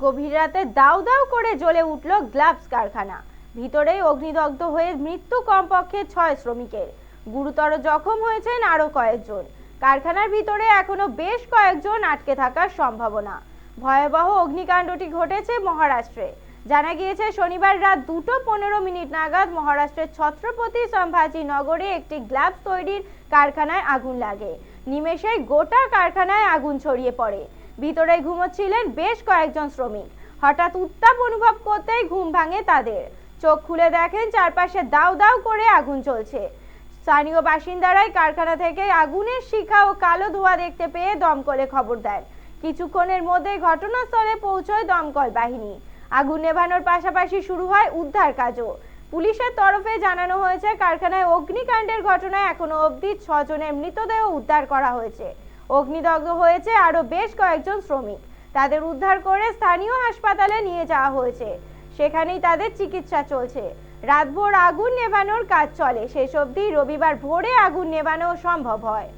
গভীর রাতে দাউ দাউ করে জ্বলে উঠল গ্লাভস কারখানা। ভিতরেই অগ্নিদগ্ধ হয়ে মৃত্যু কমপক্ষে ছয় শ্রমিকের। গুরুতর জখম হয়েছেন আরও কয়েকজন। কারখানার ভিতরে এখনও বেশ কয়েকজন আটকে থাকার সম্ভাবনা। ভয়াবহ অগ্নিকাণ্ডটি ঘটেছে মহারাষ্ট্রে। জানা গিয়েছে, শনিবার রাত দুটো পনেরো মিনিট নাগাদ মহারাষ্ট্রের ছত্রপতি সম্ভাজি নগরে একটি গ্লাভস তৈরির কারখানায় আগুন লাগে। নিমেষেই গোটা কারখানায় আগুন ছড়িয়ে পড়ে। ভিতরে ঘুমোচ্ছিলেন বেশ কয়েকজন শ্রমিক। হঠাৎ উত্তাপ অনুভব করতেই ঘুম ভাঙে তাদের। চোখ খুলে দেখেন চারপাশে দাউ দাউ করে আগুন চলছে। স্থানীয় বাসিন্দারাই কারখানা থেকে আগুনের শিখা ও কালো ধোঁয়া দেখতে পেয়ে দমকলে খবর দেন। কিছুক্ষণের মধ্যে ঘটনাস্থলে পৌঁছয় দমকল বাহিনী। আগুন নেভানোর পাশাপাশি শুরু হয় উদ্ধার কাজও। পুলিশের তরফে জানানো হয়েছে, কারখানায় অগ্নিকাণ্ডের ঘটনায় এখনও অবধি ছজনের মৃতদেহ উদ্ধার করা হয়েছে। অগ্নিদগ্ধ হয়েছে আরও বেশ কয়েকজন শ্রমিক। তাদের উদ্ধার করে স্থানীয় হাসপাতালে নিয়ে যাওয়া হয়েছে। সেখানেই তাদের চিকিৎসা চলছে। রাতভর আগুন নেভানোর কাজ চলে। শেষ অবধি রবিবার ভোরে আগুন নেভানো সম্ভব হয়।